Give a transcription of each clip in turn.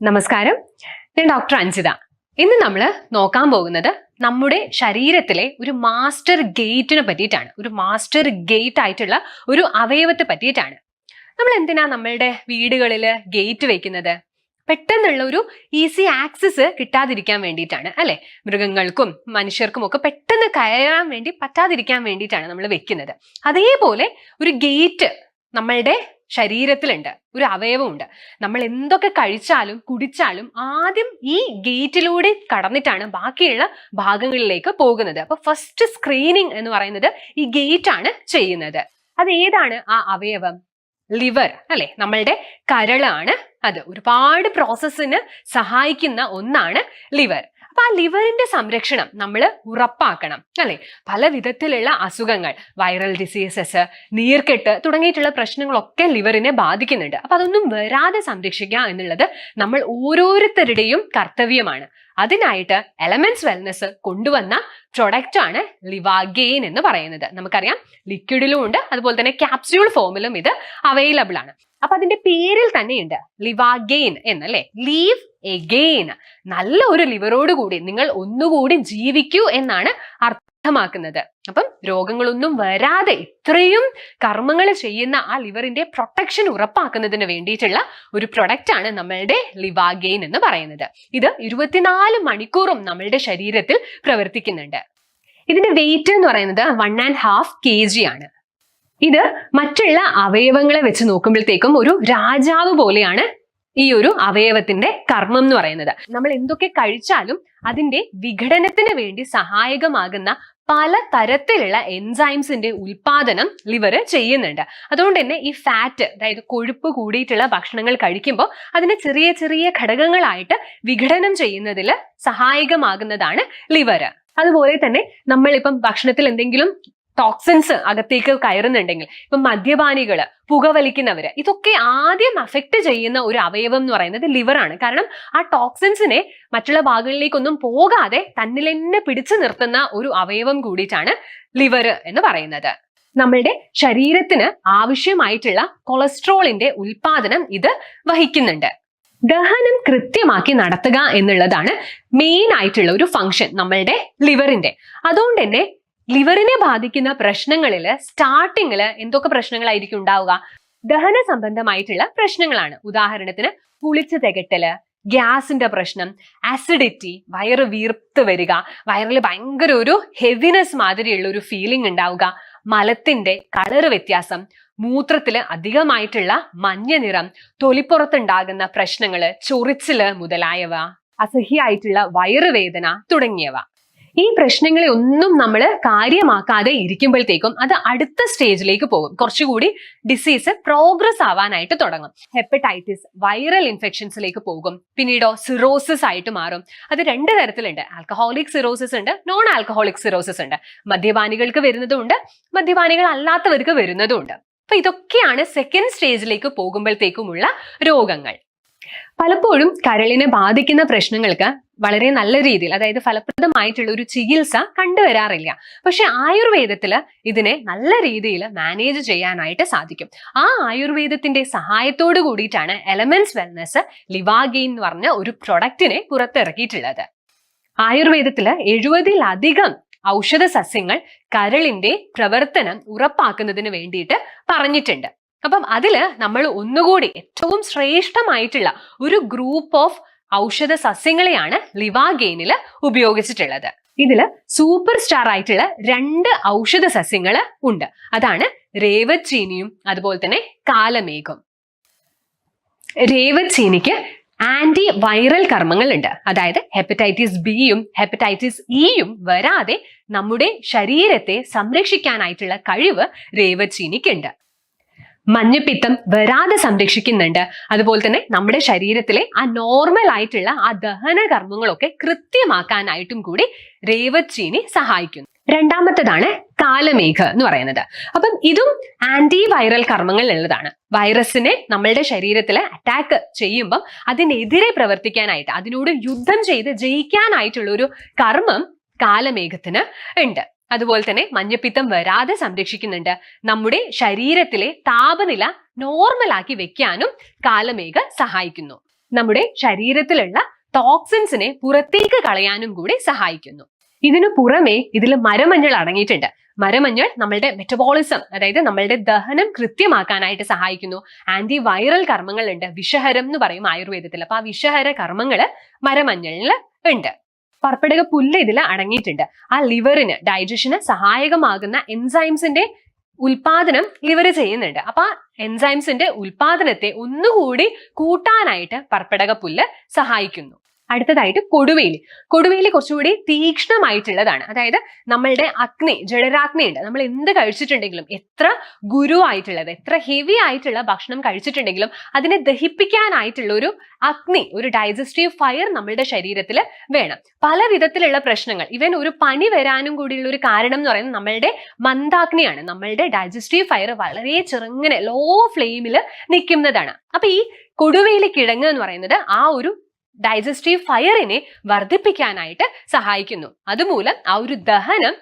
നമസ്കാരം. ഞാൻ ഡോക്ടർ അഞ്ജിത. ഇന്ന് നമ്മൾ നോക്കാൻ പോകുന്നത് നമ്മുടെ ശരീരത്തിലെ ഒരു മാസ്റ്റർ ഗേറ്റിനെ പറ്റിയിട്ടാണ്. ഒരു മാസ്റ്റർ ഗേറ്റ് ആയിട്ടുള്ള ഒരു അവയവത്തെ പറ്റിയിട്ടാണ്. നമ്മൾ എന്തിനാ നമ്മളുടെ വീടുകളിൽ ഗേറ്റ് വെക്കുന്നത്? പെട്ടെന്നുള്ള ഒരു ഈസി ആക്സസ് കിട്ടാതിരിക്കാൻ വേണ്ടിയിട്ടാണ് അല്ലെ? മൃഗങ്ങൾക്കും മനുഷ്യർക്കും ഒക്കെ പെട്ടെന്ന് കയറാൻ വേണ്ടി പറ്റാതിരിക്കാൻ വേണ്ടിയിട്ടാണ് നമ്മൾ വെക്കുന്നത്. അതേപോലെ ഒരു ഗേറ്റ് നമ്മളുടെ ശരീരത്തിലുണ്ട്. ഒരു അവയവമുണ്ട്. നമ്മൾ എന്തൊക്കെ കഴിച്ചാലും കുടിച്ചാലും ആദ്യം ഈ ഗേറ്റിലൂടെ കടന്നിട്ടാണ് ബാക്കിയുള്ള ഭാഗങ്ങളിലേക്ക് പോകുന്നത്. അപ്പൊ ഫസ്റ്റ് സ്ക്രീനിങ് എന്ന് പറയുന്നത് ഈ ഗേറ്റ് ആണ് ചെയ്യുന്നത്. അത് ഏതാണ്? ആ അവയവം. ലിവർ അല്ലെ? നമ്മളുടെ കരളാണ് അത്. ഒരുപാട് പ്രോസസ്സിന് സഹായിക്കുന്ന ഒന്നാണ് ലിവർ. അപ്പൊ ആ ലിവറിന്റെ സംരക്ഷണം നമ്മൾ ഉറപ്പാക്കണം അല്ലെ? പല വിധത്തിലുള്ള അസുഖങ്ങൾ വൈറൽ ഡിസീസസ് നീർക്കെട്ട് തുടങ്ങിയിട്ടുള്ള പ്രശ്നങ്ങളൊക്കെ ലിവറിനെ ബാധിക്കുന്നുണ്ട്. അപ്പൊ അതൊന്നും വരാതെ സംരക്ഷിക്കുക എന്നുള്ളത് നമ്മൾ ഓരോരുത്തരുടെയും കർത്തവ്യമാണ്. അതിനായിട്ട് എലമെന്റ്സ് വെൽനെസ് കൊണ്ടുവന്ന പ്രൊഡക്റ്റ് ആണ് ലിവാഗെയിൻ എന്ന് പറയുന്നത്. നമുക്കറിയാം ലിക്വിഡിലും ഉണ്ട് അതുപോലെ തന്നെ ക്യാപ്സ്യൂൾ ഫോമിലും ഇത് അവൈലബിൾ ആണ്. അപ്പൊ അതിന്റെ പേരിൽ തന്നെയുണ്ട് ലിവാഗെയിൻ എന്നല്ലേ? ലീവ് എഗെയിൻ നല്ല ഒരു ലിവറോട് കൂടി നിങ്ങൾ ഒന്നുകൂടി ജീവിക്കൂ എന്നാണ് അർത്ഥമാക്കുന്നത്. അപ്പം രോഗങ്ങളൊന്നും വരാതെ ഇത്രയും കർമ്മങ്ങൾ ചെയ്യുന്ന ആ ലിവറിന്റെ പ്രൊട്ടക്ഷൻ ഉറപ്പാക്കുന്നതിന് വേണ്ടിയിട്ടുള്ള ഒരു പ്രൊഡക്റ്റ് ആണ് നമ്മളുടെ ലിവാഗെയിൻ എന്ന് പറയുന്നത്. ഇത് ഇരുപത്തിനാല് മണിക്കൂറും നമ്മളുടെ ശരീരത്തിൽ പ്രവർത്തിക്കുന്നുണ്ട്. ഇതിന്റെ വെയിറ്റ് എന്ന് പറയുന്നത് one and half K G ആണ്. ഇത് മറ്റുള്ള അവയവങ്ങളെ വെച്ച് നോക്കുമ്പോഴത്തേക്കും ഒരു രാജാവ് പോലെയാണ് ഈ ഒരു അവയവത്തിന്റെ കർമ്മം എന്ന് പറയുന്നത്. നമ്മൾ എന്തൊക്കെ കഴിച്ചാലും അതിന്റെ വിഘടനത്തിന് വേണ്ടി സഹായകമാകുന്ന പല തരത്തിലുള്ള എൻസൈംസിന്റെ ഉൽപാദനം ലിവർ ചെയ്യുന്നുണ്ട്. അതുകൊണ്ട് തന്നെ ഈ ഫാറ്റ് അതായത് കൊഴുപ്പ് കൂടിയിട്ടുള്ള ഭക്ഷണങ്ങൾ കഴിക്കുമ്പോൾ അതിനെ ചെറിയ ചെറിയ ഘടകങ്ങളായിട്ട് വിഘടനം ചെയ്യുന്നതിൽ സഹായകമാകുന്നതാണ് ലിവർ അതുപോലെ തന്നെ നമ്മളിപ്പം ഭക്ഷണത്തിൽ എന്തെങ്കിലും ടോക്സിൻസ് അകത്തേക്ക് കയറുന്നുണ്ടെങ്കിൽ ഇപ്പം മദ്യപാനികൾ പുകവലിക്കുന്നവര് ഇതൊക്കെ ആദ്യം അഫക്റ്റ് ചെയ്യുന്ന ഒരു അവയവം എന്ന് പറയുന്നത് ലിവറാണ് കാരണം ആ ടോക്സിൻസിനെ മറ്റുള്ള ഭാഗങ്ങളിലേക്കൊന്നും പോകാതെ തന്നിൽ തന്നെ പിടിച്ചു നിർത്തുന്ന ഒരു അവയവം കൂടിയിട്ടാണ് ലിവർ എന്ന് പറയുന്നത്. നമ്മളുടെ ശരീരത്തിന് ആവശ്യമായിട്ടുള്ള കൊളസ്ട്രോളിന്റെ ഉൽപാദനം ഇത് വഹിക്കുന്നുണ്ട്. ദഹനം കൃത്യമാക്കി നടത്തുക എന്നുള്ളതാണ് മെയിൻ ആയിട്ടുള്ള ഒരു ഫംഗ്ഷൻ നമ്മളുടെ ലിവറിന്റെ അതുകൊണ്ട് തന്നെ ലിവറിനെ ബാധിക്കുന്ന പ്രശ്നങ്ങളിൽ സ്റ്റാർട്ടിങ്ങിൽ എന്തൊക്കെ പ്രശ്നങ്ങളായിരിക്കും ഉണ്ടാവുക? ദഹന സംബന്ധമായിട്ടുള്ള പ്രശ്നങ്ങളാണ്. ഉദാഹരണത്തിന് പുളിച്ചു തികട്ടൽ ഗ്യാസിന്റെ പ്രശ്നം ആസിഡിറ്റി വയറ് വീർത്ത് വരിക വയറിൽ ഭയങ്കര ഒരു ഹെവിനെസ് മാതിരിയുള്ള ഒരു ഫീലിംഗ് ഉണ്ടാവുക മലത്തിന്റെ കളറ് വ്യത്യാസം മൂത്രത്തിൽ അധികമായിട്ടുള്ള മഞ്ഞ നിറം തൊലിപ്പുറത്തുണ്ടാകുന്ന പ്രശ്നങ്ങൾ ചൊറിച്ചിൽ മുതലായവ അസഹ്യമായിട്ടുള്ള വയറുവേദന തുടങ്ങിയവ. ഈ പ്രശ്നങ്ങളെ ഒന്നും നമ്മൾ കാര്യമാക്കാതെ ഇരിക്കുമ്പോഴത്തേക്കും അത് അടുത്ത സ്റ്റേജിലേക്ക് പോകും. കുറച്ചുകൂടി ഡിസീസ് പ്രോഗ്രസ് ആവാനായിട്ട് തുടങ്ങും. ഹെപ്പറ്റൈറ്റിസ് വൈറൽ ഇൻഫെക്ഷൻസിലേക്ക് പോകും. പിന്നീടോ സിറോസിസ് ആയിട്ട് മാറും. അത് രണ്ട് തരത്തിലുണ്ട്. ആൽക്കഹോളിക് സിറോസിസ് ഉണ്ട് നോൺ ആൽക്കഹോളിക് സിറോസിസ് ഉണ്ട്. മദ്യപാനികൾക്ക് വരുന്നതും ഉണ്ട് മദ്യപാനികൾ അല്ലാത്തവർക്ക് വരുന്നതും ഉണ്ട് അപ്പൊ ഇതൊക്കെയാണ് സെക്കൻഡ് സ്റ്റേജിലേക്ക് പോകുമ്പോഴത്തേക്കുമുള്ള രോഗങ്ങൾ. പലപ്പോഴും കരളിനെ ബാധിക്കുന്ന പ്രശ്നങ്ങൾക്ക് വളരെ നല്ല രീതിയിൽ അതായത് ഫലപ്രദമായിട്ടുള്ള ഒരു ചികിത്സ കണ്ടുവരാറില്ല. പക്ഷെ ആയുർവേദത്തിൽ ഇതിനെ നല്ല രീതിയിൽ മാനേജ് ചെയ്യാനായിട്ട് സാധിക്കും. ആ ആയുർവേദത്തിന്റെ സഹായത്തോട് കൂടിയിട്ടാണ് എലമെന്റ്സ് വെൽനെസ് ലിവാഗെയിൻ എന്ന് പറഞ്ഞ ഒരു പ്രൊഡക്റ്റിനെ പുറത്തിറക്കിയിട്ടുള്ളത്. ആയുർവേദത്തിൽ എഴുപതിലധികം ഔഷധ സസ്യങ്ങൾ കരളിന്റെ പ്രവർത്തനം ഉറപ്പാക്കുന്നതിന് വേണ്ടിയിട്ട് പറഞ്ഞിട്ടുണ്ട്. അപ്പം അതിൽ നമ്മൾ ഒന്നുകൂടി ഏറ്റവും ശ്രേഷ്ഠമായിട്ടുള്ള ഒരു ഗ്രൂപ്പ് ഓഫ് ഔഷധ സസ്യങ്ങളെയാണ് ലിവാഗെയിനിൽ ഉപയോഗിച്ചിട്ടുള്ളത്. ഇതിൽ സൂപ്പർ സ്റ്റാർ ആയിട്ടുള്ള രണ്ട് ഔഷധ സസ്യങ്ങൾ ഉണ്ട്. അതാണ് രേവച്ചീനിയും അതുപോലെ തന്നെ കാലമേഘം. രേവച്ചീനിക്ക് ആന്റി വൈറൽ കർമ്മങ്ങളുണ്ട്. അതായത് ഹെപ്പറ്റൈറ്റിസ് ബിയും ഹെപ്പറ്റൈറ്റിസ് ഇയും വരാതെ നമ്മുടെ ശരീരത്തെ സംരക്ഷിക്കാനായിട്ടുള്ള കഴിവ് രേവച്ചീനിക്കുണ്ട് മഞ്ഞപ്പിത്തം വരാതെ സംരക്ഷിക്കുന്നുണ്ട്. അതുപോലെ തന്നെ നമ്മുടെ ശരീരത്തിലെ ആ നോർമൽ ആയിട്ടുള്ള ആ ദഹന കർമ്മങ്ങളൊക്കെ കൃത്യമാക്കാനായിട്ടും കൂടി രേവച്ചീനി സഹായിക്കുന്നു. രണ്ടാമത്തതാണ് കാലമേഘ എന്ന് പറയുന്നത്. അപ്പം ഇതും ആന്റി വൈറൽ കർമ്മങ്ങൾ ഉള്ളതാണ്. വൈറസിനെ നമ്മളുടെ ശരീരത്തിൽ അറ്റാക്ക് ചെയ്യുമ്പം അതിനെതിരെ പ്രവർത്തിക്കാനായിട്ട് അതിനോട് യുദ്ധം ചെയ്ത് ജയിക്കാനായിട്ടുള്ള ഒരു കർമ്മം കാലമേഘത്തിന് ഉണ്ട്. അതുപോലെ തന്നെ മഞ്ഞപ്പിത്തം വരാതെ സംരക്ഷിക്കുന്നുണ്ട്. നമ്മുടെ ശരീരത്തിലെ താപനില നോർമൽ ആക്കി വെക്കാനും കാലമേഘ സഹായിക്കുന്നു. നമ്മുടെ ശരീരത്തിലുള്ള ടോക്സിൻസിനെ പുറത്തേക്ക് കളയാനും കൂടി സഹായിക്കുന്നു. ഇതിനു പുറമെ ഇതിൽ മരമഞ്ഞൾ അടങ്ങിയിട്ടുണ്ട്. മരമഞ്ഞൾ നമ്മളുടെ മെറ്റബോളിസം അതായത് നമ്മളുടെ ദഹനം കൃത്യമാക്കാനായിട്ട് സഹായിക്കുന്നു. Anti viral കർമ്മങ്ങളുണ്ട്. വിഷഹരം എന്ന് പറയും ആയുർവേദത്തിൽ. അപ്പൊ ആ വിഷഹര കർമ്മങ്ങൾ മരമഞ്ഞളിൽ ഉണ്ട്. പർപ്പിടക പുല്ല് ഇതിൽ അടങ്ങിയിട്ടുണ്ട്. ആ ലിവറിന് ഡൈജഷന് സഹായകമാകുന്ന എൻസൈംസിന്റെ ഉൽപാദനം ലിവർ ചെയ്യുന്നുണ്ട്. അപ്പൊ ആ എൻസൈംസിന്റെ ഉൽപാദനത്തെ ഒന്നുകൂടി കൂട്ടാനായിട്ട് പർപ്പിടക പുല്ല് സഹായിക്കുന്നു. അടുത്തതായിട്ട് കൊടുവേലി. കൊടുവേലി കുറച്ചുകൂടി തീക്ഷ്ണമായിട്ടുള്ളതാണ്. അതായത് നമ്മളുടെ അഗ്നി ജഡരാഗ്നി ഉണ്ട്. നമ്മൾ എന്ത് കഴിച്ചിട്ടുണ്ടെങ്കിലും എത്ര ഗുരുവായിട്ടുള്ളത് എത്ര ഹെവി ആയിട്ടുള്ള ഭക്ഷണം കഴിച്ചിട്ടുണ്ടെങ്കിലും അതിനെ ദഹിപ്പിക്കാനായിട്ടുള്ള ഒരു അഗ്നി ഒരു ഡൈജസ്റ്റീവ് ഫയർ നമ്മളുടെ ശരീരത്തിൽ വേണം. പല വിധത്തിലുള്ള പ്രശ്നങ്ങൾ. ഇവൻ ഒരു പനി വരാനും കൂടിയുള്ള ഒരു കാരണം എന്ന് പറയുന്നത് നമ്മളുടെ മന്ദാഗ്നിയാണ്. നമ്മളുടെ ഡൈജസ്റ്റീവ് ഫയർ വളരെ ചെറുങ്ങനെ ലോ ഫ്ലെയിമിൽ നിൽക്കുന്നതാണ്. അപ്പൊ ഈ കൊടുവേലി കിഴങ്ങ് എന്ന് പറയുന്നത് ആ ഒരു ഡൈജസ്റ്റീവ് ഫയറിനെ വർദ്ധിപ്പിക്കാനായിട്ട് സഹായിക്കുന്നു. അതുമൂലം ആ ഒരു ദഹനം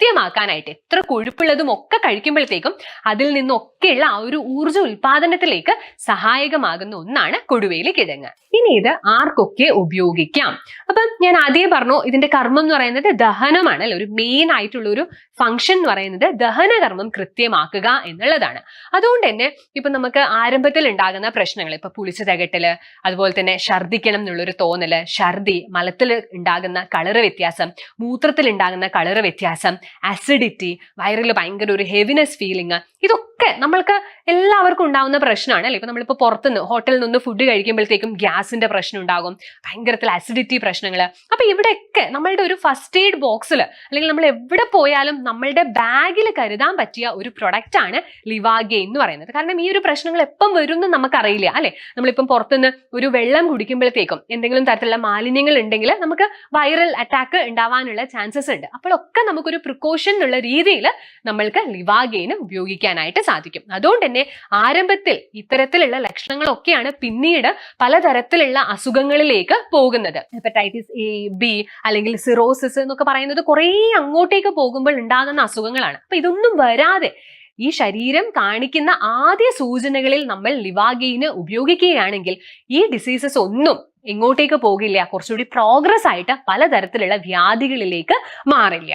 കൃത്യമാക്കാനായിട്ട് എത്ര കൊഴുപ്പുള്ളതും ഒക്കെ കഴിക്കുമ്പോഴത്തേക്കും അതിൽ നിന്നൊക്കെയുള്ള ആ ഒരു ഊർജ ഉൽപാദനത്തിലേക്ക് സഹായകമാകുന്ന ഒന്നാണ് കൊടുവേലി കിഴങ്ങ്. ഇനി ഇത് ആർക്കൊക്കെ ഉപയോഗിക്കാം? അപ്പം ഞാൻ ആദ്യം പറഞ്ഞു ഇതിന്റെ കർമ്മം എന്ന് പറയുന്നത് ദഹനമാണ് അല്ലെ? ഒരു മെയിൻ ആയിട്ടുള്ള ഒരു ഫംഗ്ഷൻ എന്ന് പറയുന്നത് ദഹനകർമ്മം കൃത്യമാക്കുക എന്നുള്ളതാണ്. അതുകൊണ്ട് തന്നെ ഇപ്പൊ നമുക്ക് ആരംഭത്തിൽ ഉണ്ടാകുന്ന പ്രശ്നങ്ങൾ ഇപ്പൊ പുളിച്ചു തകട്ടൽ അതുപോലെ തന്നെ ഛർദിക്കണം എന്നുള്ളൊരു തോന്നൽ ഛർദി മലത്തിൽ ഉണ്ടാകുന്ന കളറ് വ്യത്യാസം മൂത്രത്തിൽ ഉണ്ടാകുന്ന കളറ് വ്യത്യാസം അസിഡിറ്റി വയറിൽ ഭയങ്കര ഒരു ഹെവിനെസ് ഫീലിംഗ് ഇതൊക്കെ നമ്മൾക്ക് എല്ലാവർക്കും ഉണ്ടാവുന്ന പ്രശ്നമാണ് അല്ലെ? ഇപ്പൊ നമ്മളിപ്പോ പുറത്തുനിന്ന് ഹോട്ടലിൽ നിന്ന് ഫുഡ് കഴിക്കുമ്പോഴത്തേക്കും ഗ്യാസിന്റെ പ്രശ്നം ഉണ്ടാകും ഭയങ്കരത്തിൽ ആസിഡിറ്റി പ്രശ്നങ്ങൾ അപ്പൊ ഇവിടെയൊക്കെ നമ്മളുടെ ഒരു ഫസ്റ്റ് എയ്ഡ് ബോക്സിൽ അല്ലെങ്കിൽ നമ്മൾ എവിടെ പോയാലും നമ്മളുടെ ബാഗിൽ കരുതാൻ പറ്റിയ ഒരു പ്രൊഡക്റ്റ് ആണ് ലിവാഗെ എന്ന് പറയുന്നത്. കാരണം ഈ ഒരു പ്രശ്നങ്ങൾ എപ്പം വരും എന്ന് നമുക്കറിയില്ല അല്ലെ? നമ്മളിപ്പം പുറത്തുനിന്ന് ഒരു വെള്ളം കുടിക്കുമ്പോഴത്തേക്കും എന്തെങ്കിലും തരത്തിലുള്ള മാലിന്യങ്ങൾ ഉണ്ടെങ്കിൽ നമുക്ക് വൈറൽ അറ്റാക്ക് ഉണ്ടാവാനുള്ള ചാൻസസ് ഉണ്ട്. അപ്പോഴൊക്കെ നമുക്കൊരു പ്രിക്കോഷൻ എന്നുള്ള രീതിയിൽ നമ്മൾക്ക് ലിവാഗെയിന് ഉപയോഗിക്കാനായിട്ട് സാധിക്കും. അതുകൊണ്ട് തന്നെ ആരംഭത്തിൽ ഇത്തരത്തിലുള്ള ലക്ഷണങ്ങളൊക്കെയാണ് പിന്നീട് പലതരത്തിലുള്ള അസുഖങ്ങളിലേക്ക് പോകുന്നത്. ഹെപ്പറ്റൈറ്റിസ് എ ബി അല്ലെങ്കിൽ സിറോസിസ് എന്നൊക്കെ പറയുന്നത് കുറേ അങ്ങോട്ടേക്ക് പോകുമ്പോൾ ഉണ്ടാകുന്ന അസുഖങ്ങളാണ്. അപ്പൊ ഇതൊന്നും വരാതെ ഈ ശരീരം കാണിക്കുന്ന ആദ്യ സൂചനകളിൽ നമ്മൾ ലിവാഗെയിന് ഉപയോഗിക്കുകയാണെങ്കിൽ ഈ ഡിസീസസ് ഒന്നും എങ്ങോട്ടേക്ക് പോകില്ല. കുറച്ചുകൂടി പ്രോഗ്രസ് ആയിട്ട് പലതരത്തിലുള്ള വ്യാധികളിലേക്ക് മാറില്ല.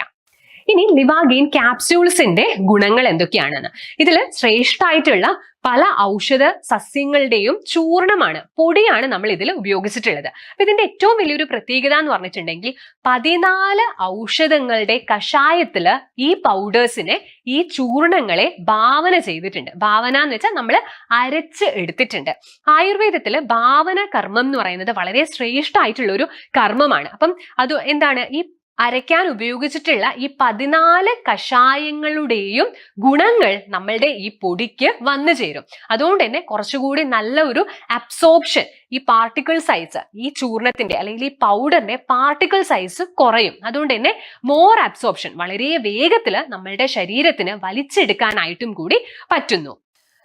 ഇനി ലിവാഗെയിൻ ക്യാപ്സ്യൂൾസിന്റെ ഗുണങ്ങൾ എന്തൊക്കെയാണെന്ന്. ഇതിൽ ശ്രേഷ്ഠമായിട്ടുള്ള പല ഔഷധ സസ്യങ്ങളുടെയും ചൂർണമാണ് പൊടിയാണ് നമ്മൾ ഇതിൽ ഉപയോഗിച്ചിട്ടുള്ളത്. അപ്പൊ ഇതിന്റെ ഏറ്റവും വലിയൊരു പ്രത്യേകത എന്ന് പറഞ്ഞിട്ടുണ്ടെങ്കിൽ പതിനാല് ഔഷധങ്ങളുടെ കഷായത്തിൽ ഈ പൗഡേഴ്സിനെ ഈ ചൂർണങ്ങളെ ഭാവന ചെയ്തിട്ടുണ്ട്. ഭാവന എന്ന് വെച്ചാൽ നമ്മൾ അരച്ച് എടുത്തിട്ടുണ്ട്. ആയുർവേദത്തിൽ ഭാവന കർമ്മം എന്ന് പറയുന്നത് വളരെ ശ്രേഷ്ഠമായിട്ടുള്ള ഒരു കർമ്മമാണ്. അപ്പം അത് എന്താണ്? ഈ അരയ്ക്കാൻ ഉപയോഗിച്ചിട്ടുള്ള ഈ പതിനാല് കഷായങ്ങളുടെയും ഗുണങ്ങൾ നമ്മളുടെ ഈ പൊടിക്ക് വന്നു ചേരും. അതുകൊണ്ട് തന്നെ കുറച്ചുകൂടി നല്ല ഒരു അബ്സോർപ്ഷൻ ഈ പാർട്ടിക്കിൾ സൈസ് ഈ ചൂർണത്തിന്റെ അല്ലെങ്കിൽ ഈ പൗഡറിന്റെ പാർട്ടിക്കിൾ സൈസ് കുറയും. അതുകൊണ്ട് തന്നെ മോർ അബ്സോർപ്ഷൻ വളരെ വേഗത്തിൽ നമ്മളുടെ ശരീരത്തിന് വലിച്ചെടുക്കാനായിട്ടും കൂടി പറ്റുന്നു.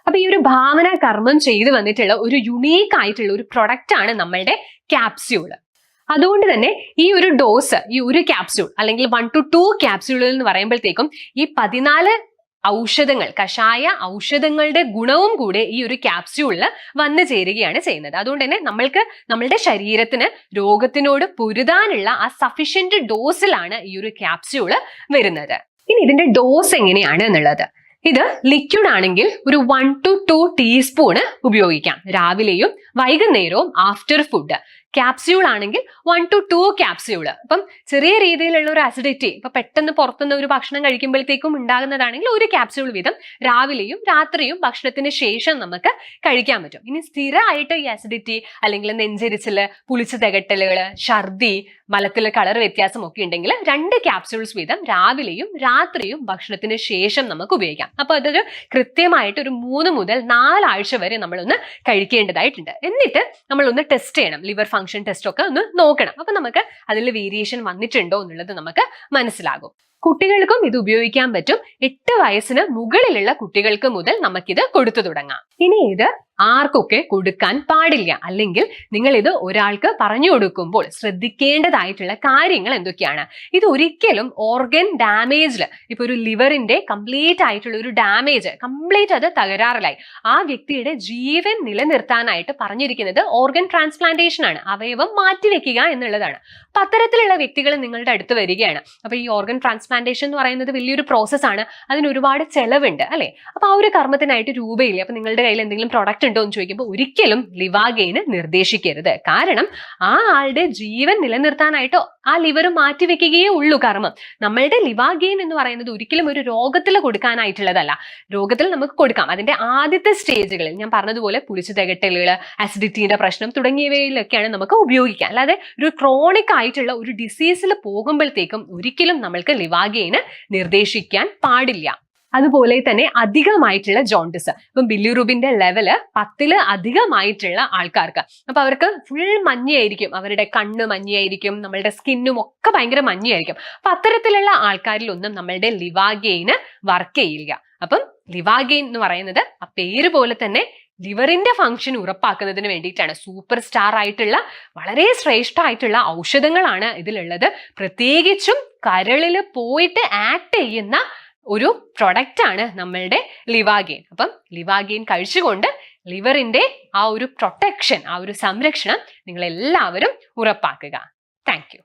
അപ്പൊ ഈ ഒരു ഭാവന കർമ്മം ചെയ്തു വന്നിട്ടുള്ള ഒരു യുണീക്ക് ആയിട്ടുള്ള ഒരു പ്രൊഡക്റ്റ് ആണ് നമ്മളുടെ ക്യാപ്സ്യൂൾ അതുകൊണ്ട് തന്നെ ഈ ഒരു ഡോസ് ഈ ഒരു ക്യാപ്സ്യൂൾ അല്ലെങ്കിൽ വൺ ടു ടു ക്യാപ്സ്യൂളുകൾ എന്ന് പറയുമ്പോഴത്തേക്കും ഈ പതിനാല് ഔഷധങ്ങൾ കഷായ ഔഷധങ്ങളുടെ ഗുണവും കൂടെ ഈ ഒരു ക്യാപ്സ്യൂളിൽ വന്നു ചേരുകയാണ് ചെയ്യുന്നത്. അതുകൊണ്ട് തന്നെ നമ്മൾക്ക് നമ്മളുടെ ശരീരത്തിന് രോഗത്തിനോട് പൊരുതാനുള്ള ആ സഫിഷ്യന്റ് ഡോസിലാണ് ഈ ഒരു ക്യാപ്സ്യൂൾ വരുന്നത്. ഇനി ഇതിന്റെ ഡോസ് എങ്ങനെയാണ് എന്നുള്ളത്? ഇത് ലിക്വിഡ് ആണെങ്കിൽ ഒരു വൺ ടു ടു ടീസ്പൂണ് ഉപയോഗിക്കാം. രാവിലെയും വൈകുന്നേരവും ആഫ്റ്റർ ഫുഡ് ക്യാപ്സ്യൂൾ ആണെങ്കിൽ വൺ ടു ടു ക്യാപ്സ്യൂൾ അപ്പം ചെറിയ രീതിയിലുള്ള ഒരു അസിഡിറ്റി ഇപ്പൊ പെട്ടെന്ന് പുറത്തുനിന്ന് ഒരു ഭക്ഷണം കഴിക്കുമ്പോഴത്തേക്കും ഉണ്ടാകുന്നതാണെങ്കിൽ ഒരു ക്യാപ്സ്യൂൾ വീതം രാവിലെയും രാത്രിയും ഭക്ഷണത്തിന് ശേഷം നമുക്ക് കഴിക്കാൻ പറ്റും. ഇനി സ്ഥിരമായിട്ട് ഈ അസിഡിറ്റി അല്ലെങ്കിൽ നെഞ്ചരിച്ചിൽ പുളിച്ചു തികട്ടലുകൾ ഛർദി മലത്തിലെ കളർ വ്യത്യാസം ഒക്കെ ഉണ്ടെങ്കിൽ രണ്ട് ക്യാപ്സ്യൂൾസ് വീതം രാവിലെയും രാത്രിയും ഭക്ഷണത്തിന് ശേഷം നമുക്ക് ഉപയോഗിക്കാം. അപ്പൊ അതൊരു കൃത്യമായിട്ട് ഒരു മൂന്ന് മുതൽ നാലാഴ്ച വരെ നമ്മളൊന്ന് കഴിക്കേണ്ടതായിട്ടുണ്ട്. എന്നിട്ട് നമ്മളൊന്ന് ടെസ്റ്റ് ചെയ്യണം. ലിവർ ഫംഗ്ഷൻ ടെസ്റ്റ് ഒക്കെ ഒന്ന് നോക്കണം. അപ്പൊ നമുക്ക് അതിൽ വേരിയേഷൻ വന്നിട്ടുണ്ടോ എന്നുള്ളത് നമുക്ക് മനസ്സിലാകും. കുട്ടികൾക്കും ഇത് ഉപയോഗിക്കാൻ പറ്റും. എട്ട് വയസ്സിന് മുകളിലുള്ള കുട്ടികൾക്ക് മുതൽ നമുക്കിത് കൊടുത്തു തുടങ്ങാം. ഇനി ഇത് ആർക്കൊക്കെ കൊടുക്കാൻ പാടില്ല. അല്ലെങ്കിൽ നിങ്ങൾ ഇത് ഒരാൾക്ക് പറഞ്ഞു കൊടുക്കുമ്പോൾ ശ്രദ്ധിക്കേണ്ടതായിട്ടുള്ള കാര്യങ്ങൾ എന്തൊക്കെയാണ്? ഇത് ഒരിക്കലും ഓർഗൻ ഡാമേജിൽ ഇപ്പൊ ഒരു ലിവറിന്റെ കംപ്ലീറ്റ് ആയിട്ടുള്ള ഒരു ഡാമേജ് കംപ്ലീറ്റ് അത് തകരാറിലായി. ആ വ്യക്തിയുടെ ജീവൻ നിലനിർത്താനായിട്ട് പറഞ്ഞിരിക്കുന്നത് ഓർഗൻ ട്രാൻസ്പ്ലാന്റേഷൻ ആണ്. അവയവം മാറ്റിവെക്കുക എന്നുള്ളതാണ്. അപ്പൊ അത്തരത്തിലുള്ള വ്യക്തികൾ നിങ്ങളുടെ അടുത്ത് വരികയാണ്. അപ്പൊ ഈ ഓർഗൻ ട്രാൻസ്പ്ലാന്റേഷൻ എന്ന് പറയുന്നത് വലിയൊരു പ്രോസസ്സാണ് അതിന് ഒരുപാട് ചെലവുണ്ട് അല്ലെ? അപ്പൊ ആ ഒരു കർമ്മത്തിനായിട്ട് രൂപയില്ല? അപ്പൊ നിങ്ങളുടെ കയ്യിൽ എന്തെങ്കിലും പ്രൊഡക്റ്റ് ഉണ്ടോ എന്ന് ചോദിക്കുമ്പോൾ ഒരിക്കലും ലിവാഗെയിന് നിർദ്ദേശിക്കരുത്. കാരണം ആ ആളുടെ ജീവൻ നിലനിർത്താനായിട്ടോ ആ ലിവർ മാറ്റിവെക്കുകയേ ഉള്ളൂ കർമ്മം. നമ്മളുടെ ലിവാഗെയിൻ എന്ന് പറയുന്നത് ഒരിക്കലും ഒരു രോഗത്തിൽ കൊടുക്കാനായിട്ടുള്ളതല്ല. രോഗത്തിൽ നമുക്ക് കൊടുക്കാം. അതിന്റെ ആദ്യത്തെ സ്റ്റേജുകളിൽ ഞാൻ പറഞ്ഞതുപോലെ പുളിച്ചു തികട്ടലുകൾ അസിഡിറ്റിയുടെ പ്രശ്നം തുടങ്ങിയവയിലൊക്കെയാണ് നമുക്ക് ഉപയോഗിക്കാം. അല്ലാതെ ഒരു ക്രോണിക് ആയിട്ടുള്ള ഒരു ഡിസീസിൽ പോകുമ്പോഴത്തേക്കും ഒരിക്കലും നമ്മൾക്ക് ലിവാഗെയിന് നിർദ്ദേശിക്കാൻ പാടില്ല. അതുപോലെ തന്നെ അധികമായിട്ടുള്ള ജോണ്ടിസ് ഇപ്പം ബില്ലുറൂബിന്റെ ലെവൽ പത്തിൽ അധികമായിട്ടുള്ള ആൾക്കാർക്ക്. അപ്പൊ അവർക്ക് ഫുൾ മഞ്ഞയായിരിക്കും. അവരുടെ കണ്ണ് മഞ്ഞയായിരിക്കും. നമ്മളുടെ സ്കിന്നും ഒക്കെ ഭയങ്കര മഞ്ഞയായിരിക്കും. അപ്പൊ അത്തരത്തിലുള്ള ആൾക്കാരിലൊന്നും നമ്മളുടെ ലിവാഗെയിന് വർക്ക് ചെയ്യില്ല. അപ്പം ലിവാഗെയിൻ എന്ന് പറയുന്നത് ആ പേര് പോലെ തന്നെ ലിവറിന്റെ ഫംഗ്ഷൻ ഉറപ്പാക്കുന്നതിന് വേണ്ടിയിട്ടാണ്. സൂപ്പർ സ്റ്റാർ ആയിട്ടുള്ള വളരെ ശ്രേഷ്ഠ ആയിട്ടുള്ള ഔഷധങ്ങളാണ് ഇതിലുള്ളത്. പ്രത്യേകിച്ചും കരളിൽ പോയിട്ട് ആക്ട് ചെയ്യുന്ന ഒരു പ്രൊഡക്റ്റ് ആണ് നമ്മളുടെ ലിവാഗെയിൻ അപ്പം ലിവാഗെയിൻ കഴിച്ചുകൊണ്ട് ലിവറിന്റെ ആ ഒരു പ്രൊട്ടക്ഷൻ ആ ഒരു സംരക്ഷണം നിങ്ങൾ എല്ലാവരും ഉറപ്പാക്കുക താങ്ക്